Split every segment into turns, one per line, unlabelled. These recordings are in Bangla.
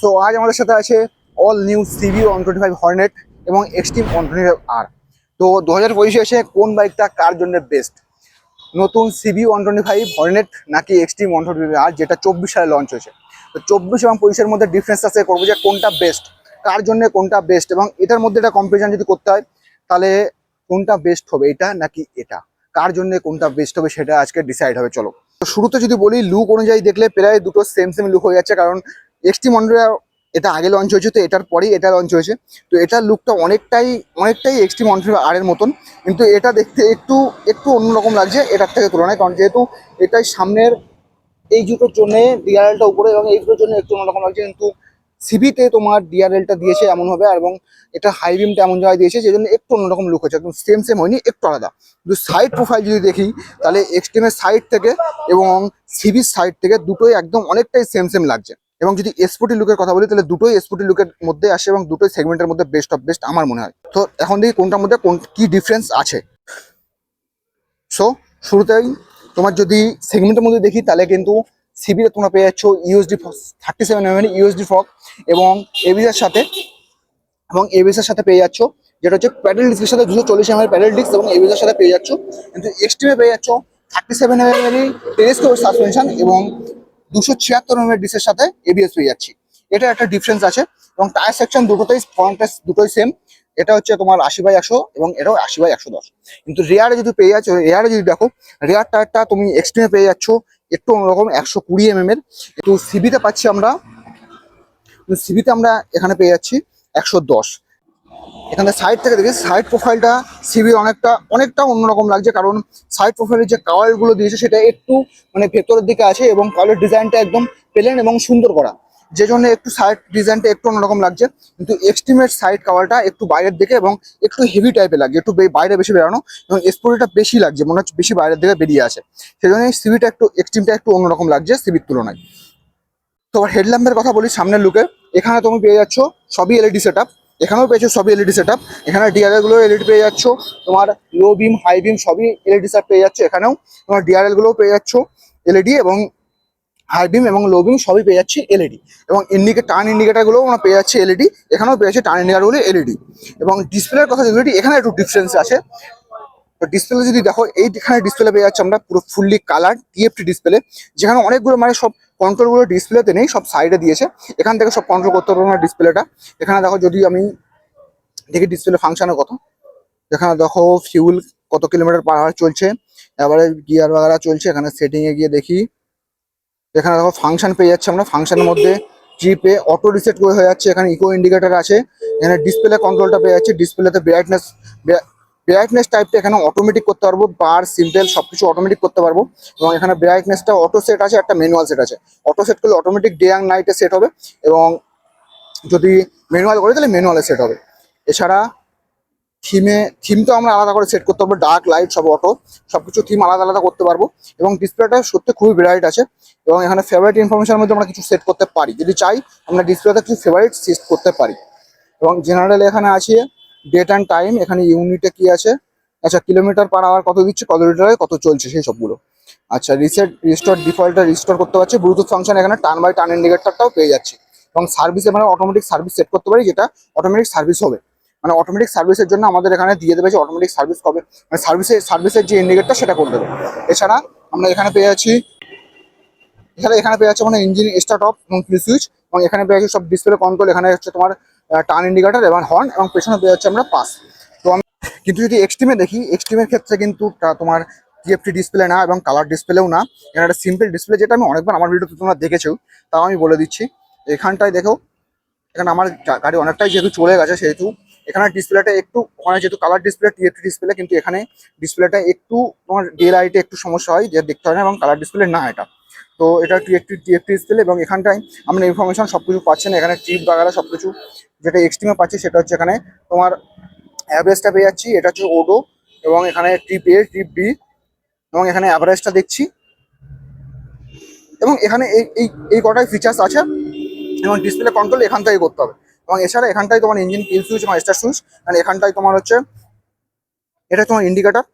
সো আজ আমাদের সাথে আছে all new C B one twenty five Hornet এবং এক্সট্রিম ওয়ান টোয়েন্টি ফাইভ আর তো দু হাজার পঁচিশে এসে কোন বাইকটা কার জন্য বেস্ট নতুন C B one twenty five Hornet নাকি এক্সট্রিম ওয়ান টোয়েন্টি আর যেটা চব্বিশ সালে লঞ্চ হয়েছে। তো চব্বিশ এবং পঁচিশের মধ্যে ডিফারেন্স আছে, করব যে কোনটা বেস্ট কার জন্য কোনটা বেস্ট এবং এটার মধ্যে একটা কম্পারিজন যদি করতে হয়, তাহলে কোনটা বেস্ট হবে, এটা নাকি এটা? কার জন্য কোনটা বেস্ট হবে সেটা আজকে ডিসাইড হবে, চলো। শুরুতে যদি বলি লুক অনুযায়ী দেখলে প্রায় দুটো সেম সেম লুক হয়ে যাচ্ছে, কারণ এক্সট্রিম ওয়ানটা এটা আগে লঞ্চ হয়েছে, তো এটার পরেই এটা লঞ্চ হয়েছে। তো এটার লুকটা অনেকটাই অনেকটাই এক্সট্রিম ওয়ান আর এর মতন। কিন্তু এটা দেখতে একটু একটু অন্যরকম লাগছে এটার থেকে তুলনায়। কারণ যেহেতু এটাই সামনের এই জুতোর জন্য ডিআরএলটা উপরে এবং এই জুটোর জন্য একটু অন্যরকম লাগছে। কিন্তু সিবিতে তোমার ডিআরএলটা দিয়েছে এমন হবে এবং এটা হাই বিমটা এমন জায়গায় দিয়েছে যে জন্য একটু অন্যরকম লুক হচ্ছে একদম সেম সেম হয়নি, একটু আলাদা। কিন্তু সাইড প্রোফাইল যদি দেখি, তাহলে এক্সট্রিমের সাইড থেকে এবং সিবির সাইড থেকে দুটোই একদম অনেকটাই সেম সেম লাগছে। এবং যদি এসপোটি লুকের কথা বলি, তাহলে দুটোই এসপোটি লুকের মধ্যে আসে এবং দুটোই সেগমেন্টের মধ্যে বেস্ট অফ বেস্ট আমার মনে হয়। তো এখন দেখি কোনটার মধ্যে কোন, কি ডিফারেন্স আছে। সো শুরুতেই তোমার যদি সেগমেন্টের মধ্যে দেখি, তাহলে কিন্তু সিবিতে তোমরা পেয়ে যাচ্ছ U S D thirty seven M U S D fork এবং এবিসের সাথে, এবং এবিসের সাথে পেয়ে যাচ্ছ, যেটা হচ্ছে প্যাডেল ডিস্কের সাথে দুশো চল্লিশ এম প্যাডেল ডিস্ক এবং এবিসের সাথে পেয়ে যাচ্ছ। কিন্তু এক্সট্রিমে পেয়ে যাচ্ছ thirty seven M M telescope suspension এবং দুশো ছিয়াত্তর এম ডিসের সাথে এবিএস পেয়ে যাচ্ছি। এটা একটা ডিফারেন্স আছে এবং টায়ার সেকশন দুটোতেই ফ্রন্ট দুটোই সেম এটা হচ্ছে তোমার আশি বাই একশো এবং এটাও আশি বাই একশো দশ। কিন্তু রেয়ারে যদি পেয়ে যাচ্ছ রেয়ারে যদি দেখো রেয়ার টায়ারটা তুমি এক্সট্রিমে পেয়ে যাচ্ছ, একটু অন্যরকম একশো কুড়ি এম এর। একটু সিবিতে পাচ্ছি আমরা সিবিতে আমরা এখানে পেয়ে যাচ্ছি একশো দশ। এখানে সাইড থেকে দেখি সাইড প্রোফাইলটা সিবির অনেকটা অনেকটা অন্যরকম লাগছে কারণ সাইড প্রোফাইলের যে কাওয়ালগুলো দিয়েছে সেটা একটু মানে ভেতরের দিকে আছে এবং কাওয়ালের ডিজাইনটা একদম প্লেন এবং সুন্দর করা। যে জন্য একটু সাইড ডিজাইনটা একটু অন্যরকম লাগছে। কিন্তু এক্সট্রিমের সাইড কাওয়ালটা একটু বাইরের দিকে এবং একটু হেভি টাইপের লাগছে, একটু বাইরে বেশি বেরানো এবং স্পোর্টটা বেশি লাগছে, মনে হচ্ছে বেশি বাইরের দিকে বেরিয়ে আসে সেই জন্য সিবিটা একটু এক্সট্রিমটা একটু অন্যরকম লাগছে সিবির তুলনায়। তোমার হেডল্যাম্পের কথা বলি সামনের লুকে এখানে তুমি পেয়ে যাচ্ছ সবই এলইডি সেট এখানেও পেয়েছ সবই এলইডি সেট এখানে ডিআরএলগুলো এলইডি পেয়ে যাচ্ছ। তোমার লো বিম হাই বিম সবই এলইডি সেট পেয়ে যাচ্ছ এখানেও। তোমার ডিআরএল গুলোও পেয়ে যাচ্ছ এলইডি এবং হাই বিম এবং লো বিম সবই পেয়ে যাচ্ছে এলইডি এবং ইন্ডিকেট টার্ন ইন্ডিকেটারগুলো আমরা পেয়ে যাচ্ছি এলইডি এখানেও পেয়ে যাচ্ছে টার্ন ইন্ডিকেটারগুলো এলইডি এবং ডিসপ্লের কথা যদি এখানে একটু ডিফারেন্স আছে। তো ডিসপ্লে যদি দেখো, এইখানে ডিসপ্লে পেয়ে যাচ্ছে আমরা পুরো ফুললি কালার টিএফটি ডিসপ্লে যেখানে অনেকগুলো মানে সব কন্ট্রোলগুলো ডিসপ্লেতে নেই, সব সাইডে দিয়েছে। এখান থেকে সব কন্ট্রোল করতে পারব না ডিসপ্লেটা এখানে দেখো যদি আমি দেখি ডিসপ্লে ফাংশনের কত এখানে দেখো ফিউল কত কিলোমিটার পার আওয়ার চলছে, এবারে গিয়ার বাগারা চলছে, এখানে সেটিং এ গিয়ে দেখি। এখানে দেখো ফাংশন পেয়ে যাচ্ছে আমরা ফাংশনের মধ্যে জিপে অটো রিসেট করে হয়ে যাচ্ছে, এখানে ইকো ইন্ডিকেটর আছে, এখানে ডিসপ্লে কন্ট্রোলটা পেয়ে যাচ্ছে ডিসপ্লেতে ব্রাইটনেস ব্রাইটনেস টাইপটা এখানে অটোমেটিক করতে পারব বার সিম্পল সবকিছু অটোমেটিক করতে পারব। এবং এখানে ব্রাইটনেসটা অটো সেট আছে, একটা ম্যানুয়াল সেট আছে। অটো সেট করলে অটোমেটিক ডে অ্যান্ড নাইটে সেট হবে এবং যদি ম্যানুয়াল করে, তাহলে ম্যানুয়ালে সেট হবে। এছাড়া থিমে থিম তো আমরা আলাদা করে সেট করতে পারব ডার্ক লাইট সব অটো সব কিছু থিম আলাদা আলাদা করতে পারব। এবং ডিসপ্লেটা সত্যি খুবই ব্রাইট আছে এবং এখানে ফেভারিট ইনফরমেশনের মধ্যে আমরা কিছু সেট করতে পারি। যদি চাই, আমরা ডিসপ্লেতে কিছু ফেভারিট সেট করতে পারি। এবং জেনারেল এখানে আছে ডেট অ্যান্ড টাইম এখানে ইউনিটে কি আছে? আচ্ছা কিলোমিটার পার আওয়ার কত দিচ্ছে, কত লিটারে কত চলছে, সেই সবগুলো। আচ্ছা রিসেট রিস্টোর ডিফল্টটা রিস্টোর করতে পারছি। ব্লুটুথ ফাংশন এখানে টার্ন বাই টার্ন ইন্ডিকেটরটাও পেয়ে যাচ্ছি। এবং সার্ভিস মানে অটোমেটিক সার্ভিস সেট করতে পারি, যেটা অটোমেটিক সার্ভিস হবে। মানে অটোমেটিক সার্ভিসের জন্য আমাদের এখানে দিয়ে দেবে যে অটোমেটিক সার্ভিস কবে। মানে সার্ভিসের সার্ভিসের যে ইন্ডিকেটর সেটা করে দেবে। এছাড়া আমরা এখানে পেয়ে যাচ্ছি এছাড়া এখানে পেয়ে যাচ্ছে মানে ইঞ্জিন স্টার্ট অফ এবং ফ্রি সুইচ এবং এখানে পেয়ে যাচ্ছে সব ডিসপ্লে কন্ট্রোল এখানে হচ্ছে তোমার টার্ন ইন্ডিকেটার এবং হর্ন এবং পেছনে পেয়ে যাচ্ছে আমরা পাস তো আমি কিন্তু যদি এক্সট্রিমে দেখি এক্সট্রিমের ক্ষেত্রে কিন্তু তোমার টিএফটি ডিসপ্লে না এবং কালার ডিসপ্লেও না। এখানে একটা সিম্পল ডিসপ্লে যেটা আমি অনেকবার আমার ভিডিওতে তোমরা দেখেছ, তাও আমি বলে দিচ্ছি। এখানটায় দেখো, এখানে আমার গাড়ি অনেকটাই যেহেতু চলে গেছে, সেহেতু এখানে ডিসপ্লেটা একটু ওখানে যেহেতু কালার ডিসপ্লে টিএফটি ডিসপ্লে কিন্তু এখানে ডিসপ্লেটা একটু তোমার ডে লাইটে একটু সমস্যা হয় যে দেখতে হয় না এবং কালার ডিসপ্লে না এটা। তো এটা টিএফটি টিএফটি ডিসপ্লে এবং এখানটায় আমরা ইনফরমেশন সব কিছু পাচ্ছেন। এখানে চিপ বাগারা সব কিছু যেটা এক্সট্রিমে পাচ্ছি সেটা হচ্ছে এখানে তোমার অ্যাভারেজটা পেয়ে যাচ্ছি, এটা হচ্ছে ওডো এবং এখানে ট্রিপ এ ট্রিপ বি এবং এখানে অ্যাভারেজটা দেখছি। এবং এখানে এই এই এই কটাই ফিচার্স আছে এবং ডিসপ্লে কন্ট্রোল এখান থেকে করতে হবে। এবং এছাড়া এখানটায় তোমার ইঞ্জিন কিল সুইচ এবং স্টার সুইচ আর এখানটায় তোমার হচ্ছে এটা তোমার ইন্ডিকেটর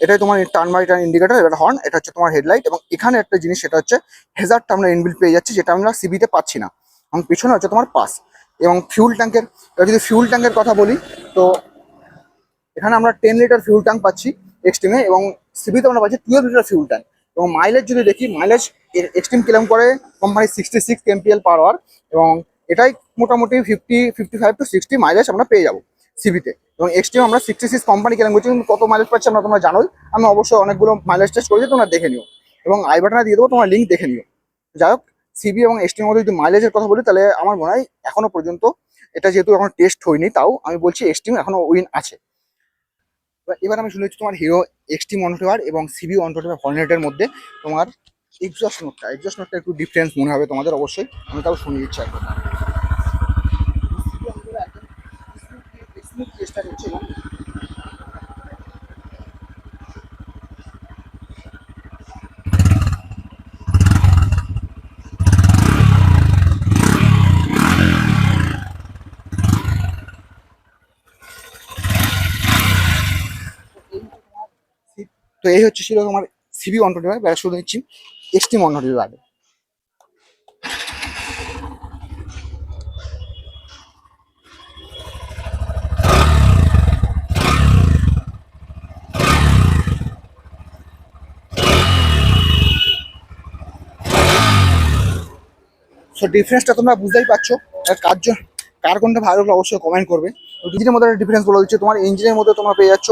এটাই তোমার টার্ন বাই টার্ন ইন্ডিকেটর এটা হর্ন এটা হচ্ছে তোমার হেডলাইট এবং এখানে একটা জিনিস, সেটা হচ্ছে হেজারটা আমরা ইনবিল পেয়ে যাচ্ছি, যেটা আমরা সিবিতে পাচ্ছি না। এবং পিছনে হচ্ছে তোমার পাস, এবং ফিউল ট্যাঙ্কের যদি ফিউল ট্যাঙ্কের কথা বলি, তো এখানে আমরা টেন লিটার ফিউল ট্যাঙ্ক পাচ্ছি এক্সট্রিমে এবং সিবিতে আমরা পাচ্ছি টুয়েলভ লিটার ফিউল ট্যাঙ্ক এবং মাইলেজ যদি দেখি মাইলেজ এক্সট্রিম ক্লেম করে? Company sixty six M P L per hour এবং এটাই মোটামুটি fifty fifty five to sixty mileage আমরা পেয়ে যাব সিবিতে এবং এক্সট্রিম আমরা সিক্সটি সিক্স কোম্পানি ক্লেম করছি কত মাইলেজ পাচ্ছি আমরা তোমরা জানোই। আমি অবশ্যই অনেকগুলো মাইলেজ টেস্ট করেছি, তোমরা দেখে নিও। এবং আই বাটনে দিয়ে দেবো, তোমার লিঙ্ক দেখে নিও। যাই হোক সিবি এবং এক্সট্রিমের মধ্যে যদি মাইলেজের কথা বলি, তাহলে আমার মনে হয় এখনও পর্যন্ত এটা যেহেতু এখন টেস্ট হয়নি, তাও আমি বলছি এক্সট্রিম এখনও উইন আছে। এবার- আমি শুনেছি তোমার হিরো এক্সট্রিম ওয়ান এবং সিবি টোয়েন্টি হর্নেটের মধ্যে তোমার এক্সস্ট নোটটা এক্সস্ট নোটটা একটু ডিফারেন্স মনে হবে তোমাদের অবশ্যই। আমি তাও শুনে দিচ্ছি চেষ্টা করছে তো এই হচ্ছে ছিল তোমার সিবি ওয়ান টোয়েন্টি ফাইভ শুরু নিচ্ছি। Xtreme one twenty five so ডিফারেন্সটা তোমরা বুঝতেই পারছ। আর কার কার কোনটা ভালো লাগল অবশ্যই কমেন্ট করবে। ইঞ্জিনের মধ্যে একটা ডিফারেন্স বলে দিচ্ছে। তোমার ইঞ্জিনের মধ্যে তোমরা পেয়ে যাচ্ছ।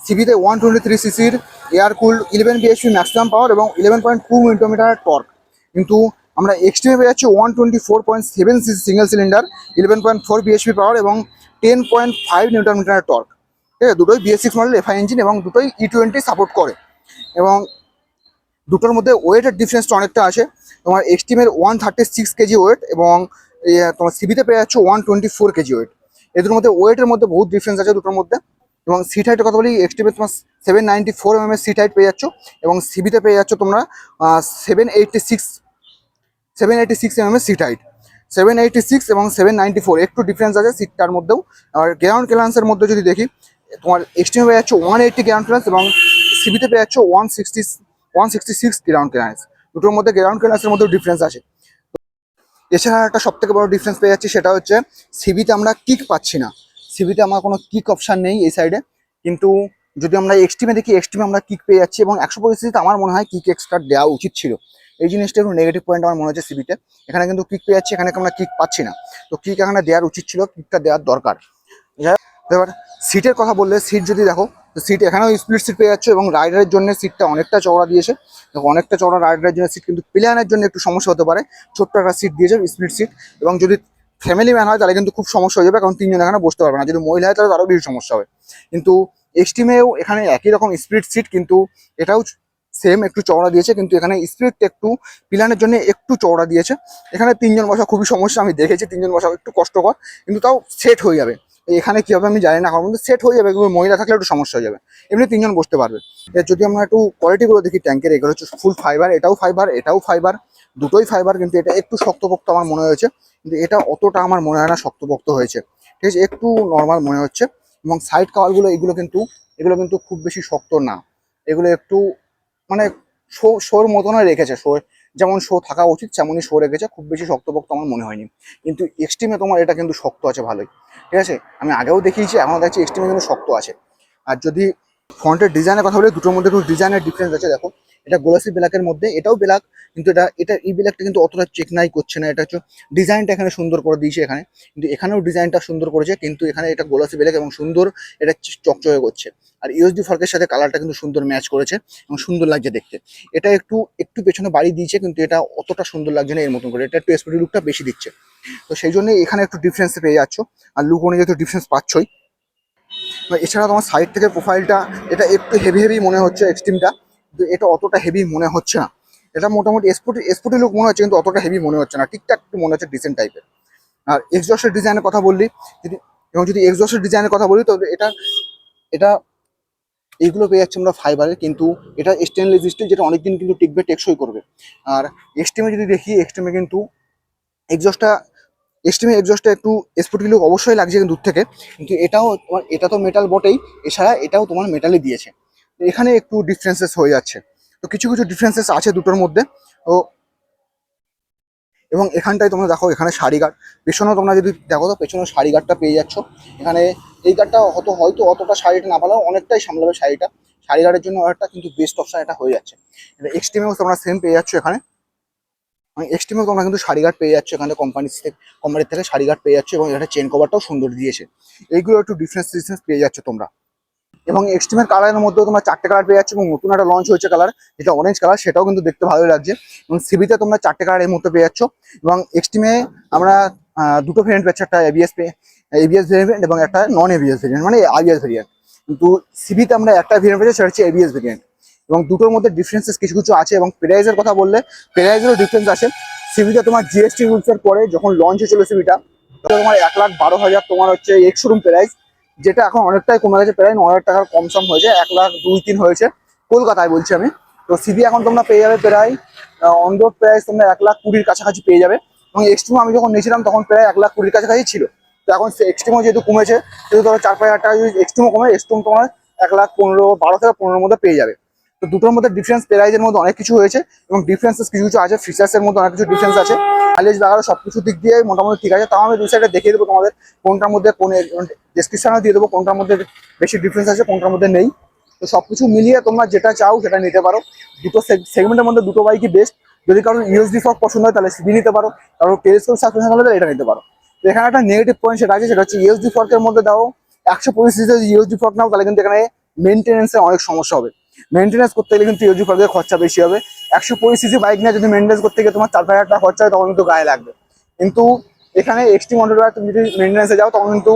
সিবিতে ওয়ান টোয়েন্টি থ্রি সিসির air cool eleven BHP maximum power এবং eleven point two metre torque কিন্তু আমরা এক্সট্রিমে পেয়ে যাচ্ছি one twenty four point seven cc single cylinder eleven point four BHP power এবং ten point five newton metre torque ঠিক আছে? দুটোই BS six model FI engine এবং দুটোই ই টোয়েন্টি সাপোর্ট করে। এবং দুটোর মধ্যে ওয়েটের ডিফারেন্সটা অনেকটা আছে। তোমার এক্সট্রিমের one thirty six kg weight এবং তোমার সিবিতে পেয়ে যাচ্ছ one twenty four kg weight এদের মধ্যে ওয়েটের মধ্যে বহুত ডিফারেন্স আছে দুটোর মধ্যে। এবং সিট হাইটের কথা বলি এক্সট্রিমে তোমার সেভেন নাইনটি ফোর এম এর সিট হাইট পেয়ে যাচ্ছ এবং সিবিতে পেয়ে যাচ্ছ তোমরা seven eighty six seven eighty six M এর seat height seven eighty six এবং সেভেন নাইনটি ফোর একটু ডিফারেন্স আছে সিটটার মধ্যেও। আর গ্রাউন্ড ক্লিয়ারেন্সের মধ্যে যদি দেখি, তোমার এক্সট্রিমে পেয়ে যাচ্ছ ওয়ান এইটটি গ্রাউন্ড ক্লিয়ারেন্স এবং সিবিতে পেয়ে যাচ্ছ one sixty one sixty six ground clearance দুটোর মধ্যে গ্রাউন্ড ক্লিয়ারেন্সের মধ্যেও ডিফারেন্স আছে। এছাড়া একটা সবথেকে বড় ডিফারেন্স পেয়ে যাচ্ছি সেটা হচ্ছে সিবিতে আমরা কিক পাচ্ছি না। সিবিতে আমার কোনো কিক অপশান নেই এই সাইডে কিন্তু যদি আমরা এক্সট্রিমে দেখি এক্সট্রিমে আমরা কিক পেয়ে যাচ্ছি এবং একশো পরিস্থিতিতে আমার মনে হয় কিক এক্সট্রা দেওয়া উচিত ছিল। এই জিনিসটা একটু নেগেটিভ পয়েন্ট আমার মনে হচ্ছে সিবিতে এখানে কিন্তু কিক পেয়ে যাচ্ছি, এখানে আমরা কিক পাচ্ছি না। তো কিক এখানে দেওয়ার উচিত ছিল কিকটা দেওয়ার দরকার। এবার সিটের কথা বললে সিট যদি দেখো সিট এখানেও স্প্লিট সিট পেয়ে যাচ্ছে এবং রাইডারের জন্য সিটটা অনেকটা চওড়া দিয়েছে। দেখো, অনেকটা চওড়া রাইডারের জন্য সিট কিন্তু প্লেয়ারের জন্য একটু সমস্যা হতে পারে। ছোট্ট একটা সিট দিয়েছে স্প্লিট সিট এবং যদি ফ্যামিলি ম্যান হয় তাহলে কিন্তু খুব সমস্যা হয়ে যাবে, কারণ তিনজন এখানে বসতে পারবে না। যদি মহিলা হয় তাহলে আরও বেশি সমস্যা হবে। কিন্তু এক্সটিমেও এখানে একই রকম স্প্লিট সিট কিন্তু এটাও সেম একটু চওড়া দিয়েছে, কিন্তু এখানে স্পিডটা একটু পিলানের জন্য একটু চওড়া দিয়েছে। এখানে তিনজন বসা খুবই সমস্যা, আমি দেখেছি তিনজন বসা একটু কষ্টকর, কিন্তু তাও সেট হয়ে যাবে। এখানে কি হবে আমি জানি না, কারণ সেট হয়ে যাবে কিন্তু মহিলা থাকলে একটু সমস্যা হয়ে যাবে। এমনি তিনজন বসতে পারবে। এর যদি আমরা একটু কোয়ালিটিগুলো দেখি ট্যাঙ্কের এগুলো হচ্ছে ফুল ফাইবার এটাও ফাইবার এটাও ফাইবার দুটোই ফাইবার কিন্তু এটা একটু শক্তপোক্ত আমার মনে হয়েছে। কিন্তু এটা অতটা আমার মনে হয় না শক্তপোক্ত হয়েছে। ঠিক আছে, একটু নর্মাল মনে হচ্ছে। এবং সাইড কাভারগুলো এগুলো কিন্তু এগুলো কিন্তু খুব বেশি শক্ত না। এগুলো একটু মানে শোর মতনই রেখেছে শো যেমন শো থাকা উচিত, তেমনই শো রেখেছে। খুব বেশি শক্তপোক্ত আমার মনে হয়নি। কিন্তু এক্সট্রিমে তোমার এটা কিন্তু শক্ত আছে ভালোই। ঠিক আছে? আমি আগেও দেখিয়েছি, এখন দেখছি এক্সট্রিমে কিন্তু শক্ত আছে। আর যদি ফ্রন্টের ডিজাইনের কথা বলি, দুটোর মধ্যে একটু ডিজাইনের ডিফারেন্স আছে, দেখো। এটা গোলাসি ব্ল্যাকের মধ্যে, এটাও ব্ল্যাক, কিন্তু এটা এটা, এই ব্ল্যাকটা কিন্তু অতটা চেকনাই করছে না, এটা হচ্ছে ডিজাইনটা এখানে সুন্দর করে দিয়েছে এখানে, কিন্তু এখানেও ডিজাইনটা সুন্দর করেছে, কিন্তু এখানে এটা গোলাসি ব্ল্যাক এবং সুন্দর, এটা চকচকে করছে। আর ইউএসডি ফর্কের সাথে কালারটা কিন্তু সুন্দর ম্যাচ করেছে এবং সুন্দর লাগছে দেখতে। এটা একটু একটু পেছনে বাড়ি দিয়েছে, কিন্তু এটা অতটা সুন্দর লাগছে না এর মতন করে, এটা একটু স্পোর্টি লুকটা বেশি দিচ্ছে। তো সেই জন্য এখানে একটু ডিফারেন্স পেয়ে যাচ্ছ, আর লুক অনুযায়ী তো ডিফারেন্স পাচ্ছই। এছাড়া তোমার সাইড থেকে প্রোফাইলটা এটা একটু হেভি হেভি মনে হচ্ছে এক্সট্রিমটা এটা অতটা হেভি মনে হচ্ছে না। এটা মোটামুটি স্পোর্টি স্পোর্টি লুক মনে হচ্ছে, কিন্তু অতটা হেভি মনে হচ্ছে না। ঠিকঠাক একটু মনে হচ্ছে ডিসেন্ট টাইপের আর এক্সজস্টের ডিজাইনের কথা বললি, যদি এবং যদি এক্সজস্টের ডিজাইনের কথা বলি তো এটা এটা এইগুলো পেয়ে যাচ্ছে আমরা ফাইবারের কিন্তু এটা স্টেনলেস স্টিল যেটা অনেকদিন কিন্তু টিকবে, টেকসই করবে। আর এক্সট্রিমে যদি দেখি এক্সট্রিমে কিন্তু এক্সজস্টটা এক্সট্রিমে এক্সজস্টটা একটু স্পোর্টি লুক অবশ্যই লাগছে দূর থেকে। কিন্তু এটাও তোমার এটা তো মেটাল বটেই, এছাড়া এটাও তোমার মেটালে দিয়েছে। এখানে একটু ডিফারেন্সেস হয়ে যাচ্ছে। তো কিছু কিছু ডিফারেন্সেস আছে দুটোর মধ্যে। তো এবং এখানটায় তোমরা দেখো, এখানে শাড়ি গার্ড পেছনেও তোমরা যদি দেখো, তো পেছনে শাড়ি গার্ডটা পেয়ে যাচ্ছ। এখানে এই গার্ডটা হয়তো হয়তো অতটা শাড়িটা না পারলেও অনেকটাই সামলাবে শাড়িটা। শাড়ি গার্ডের জন্য একটা কিন্তু বেস্ট অপশন এটা হয়ে যাচ্ছে। এক্সট্রিমেও তোমরা সেম পেয়ে যাচ্ছ এখানে। এক্সট্রিমেও তোমরা কিন্তু শাড়ি গার্ড পেয়ে যাচ্ছ এখানে কোম্পানি থেকে কোম্পানির থেকে শাড়ি গার্ড পেয়ে যাচ্ছ এবং এটা চেন কভারটাও সুন্দর দিয়েছে। এইগুলো একটু ডিফারেন্স ডিফারেন্স পেয়ে যাচ্ছ তোমরা। এবং এক্সট্রিমের কালারের মধ্যেও তোমরা চারটে কালার পেয়ে যাচ্ছ এবং নতুন একটা লঞ্চ হয়েছে কালার যেটা অরেঞ্জ কালার সেটাও কিন্তু দেখতে ভালোই লাগছে। এবং সিবিতে তোমরা চারটে কালার এই মুহূর্তে পেয়ে যাচ্ছ। এবং এক্সট্রিমে আমরা দুটো ভেরিয়েন্ট পাচ্ছি একটা এবিএস এবিএস ভেরিয়েন্ট এবং একটা নন এবিএস ভেরিয়েন্ট মানে আইবিএস ভেরিয়েন্ট কিন্তু সিবিতে আমরা একটা ভেরিয়েন্ট পেয়েছি, সেটা হচ্ছে এবিএস ভেরিয়েন্ট এবং দুটোর মধ্যে ডিফারেন্সেস কিছু কিছু আছে এবং প্রাইজের কথা বললে প্রাইজেরও ডিফারেন্স আছে। সিবিতে তোমার জিএসটি রুলসের পরে যখন লঞ্চ হয়েছিল সিবিটা তোমার এক লাখ বারো হাজার তোমার হচ্ছে এক্স শোরুম প্রাইস যেটা এখন অনেকটাই কমে গেছে, প্রায় ন হাজার টাকার কম সম হয়েছে, এক লাখ দুই তিন হয়েছে, কলকাতায় বলছি আমি। তো সিবি এখন তোমরা পেয়ে যাবে প্রায় অন রোড প্রাইস তোমরা এক লাখ কুড়ির কাছাকাছি পেয়ে যাবে। এবং এক্সট্রিম আমি যখন নিয়েছিলাম তখন প্রায় এক লাখ কুড়ির কাছাকাছি ছিল। তো এখন এক্সট্রিমও যেহেতু কমেছে, সেহেতু ধরো চার পাঁচ হাজার টাকা যদি এক্সট্রিমও কমে এক্সট্রিম তোমার এক লাখ পনেরো, বারো থেকে পনেরোর মধ্যে পেয়ে যাবে। তো দুটোর মধ্যে ডিফারেন্স প্রাইজের মধ্যে অনেক কিছু হয়েছে, এবং ডিফারেন্সেস কিছু কিছু আছে ফিচার্সের মধ্যে অনেক কিছু ডিফারেন্স আছে। মাইলেজ লাগানো সব কিছু দিক দিয়ে মোটামুটি ঠিক আছে। তাও আমি দুই সাইডে দেখিয়ে দেবো তোমাদের কোনটার মধ্যে কোন ডিসক্রিপশনে দিয়ে দেবো কোনটার মধ্যে বেশি ডিফারেন্স আছে, কোনটার মধ্যে নেই। তো সব কিছু মিলিয়ে তোমরা যেটা চাও সেটা নিতে পারো। দুটো সেগমেন্টের মধ্যে দুটো বাইকই বেস্ট যদি কারোর ইউএসডি ফক পছন্দ হয় তাহলে সিবি নিতে পারো। কারোর টেলিস্কোপ সাসপেনশন হলে এটা নিতে পারো। তো এখানে একটা নেগেটিভ পয়েন্ট সেটা আছে, সেটা হচ্ছে ইউএসডি ফর্কের মধ্যে দাও। একশো পঁচিশ ইউএসডি ফর্ক নাও, তাহলে কিন্তু এখানে মেনটেন্যান্সে অনেক সমস্যা হবে। মেনটেন্যান্স করতে গেলে কিন্তু ইউএসডি ফর্কের খরচা বেশি হবে। একশো পঁচিশ সিসি বাইক নিয়ে যদি মেনটেন্স করতে গিয়ে তোমার চার পাঁচ হাজার টাকা খরচা হয়, তখন কিন্তু গায়ে লাগবে। কিন্তু এখানে এক্সটি মডেল তুমি যদি মেনটেন্যান্সে যাও, তখন কিন্তু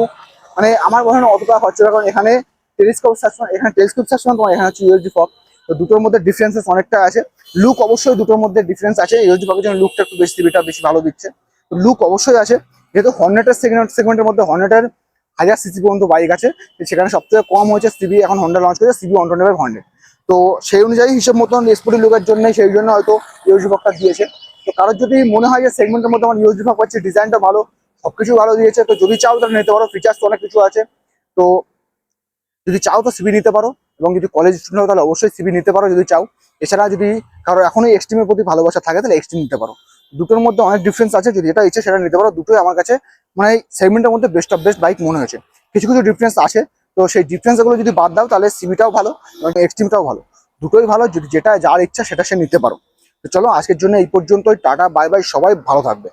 মানে আমার মনে হয় না অতটা খরচা হবে, কারণ এখানে টেলিস্কোপ সাসপেন এখানে টেলিস্কোপ সাসপেন তোমার, এখানে হচ্ছে ইউএসডি ফক তো দুটোর মধ্যে ডিফারেন্সেস অনেকটা আছে। লুক অবশ্যই দুটোর মধ্যে ডিফারেন্স আছে। ইউএসডি ফকের জন্য লুকটা একটু বেশি সিবিটা বেশি ভালো দিচ্ছে। তো লুক অবশ্যই আছে। যেহেতু হর্নেটের সেগমেন্ট সেগমেন্টের মধ্যে হর্নেটের হাজার সিসি পর্যন্ত বাইক আছে। সেখানে সবথেকে কম হয়েছে সিবি এখন হন্ডা লঞ্চ করেছে। সিবি ওয়ান টোয়েন্টি ফাইভ তো সেই অনুযায়ী হিসেব মতন স্পোর্টি লুকের জন্য সেই জন্য হয়তো ইউএসডি ফকটা দিয়েছে। তো কারোর যদি মনে হয় যে সেগমেন্টের মধ্যে আমার ইউএসডি ফক পাচ্ছে ডিজাইনটা ভালো, সবকিছু ভালো দিয়েছে, তো যদি চাও তাহলে নিতে পারো ফিচার্স তো অনেক কিছু আছে। তো যদি চাও তো সিবি নিতে পারো এবং যদি কলেজ স্টুডেন্ট তাহলে অবশ্যই সিবি নিতে পারো যদি চাও। এছাড়া যদি কারও এখনও এক্সট্রিমের প্রতি ভালোবাসা থাকে তাহলে এক্সট্রিম নিতে পারো। দুটোর মধ্যে অনেক ডিফারেন্স আছে, যদি এটা ইচ্ছে সেটা নিতে পারো। দুটোই আমার কাছে মানে সেগমেন্টের মধ্যে বেস্ট অফ বেস্ট বাইক মনে হয়েছে। কিছু কিছু ডিফারেন্স আছে। তো সেই ডিফারেন্সগুলো যদি বাদ দাও, তাহলে সিবিটাও ভালো এবং এক্সট্রিমটাও ভালো। দুটোই ভালো, যদি যেটা যার ইচ্ছা সেটা সে নিতে পারো। তো চলো, আজকের জন্য এই পর্যন্তই। টাটা বাই বাই সবাই ভালো থাকবে।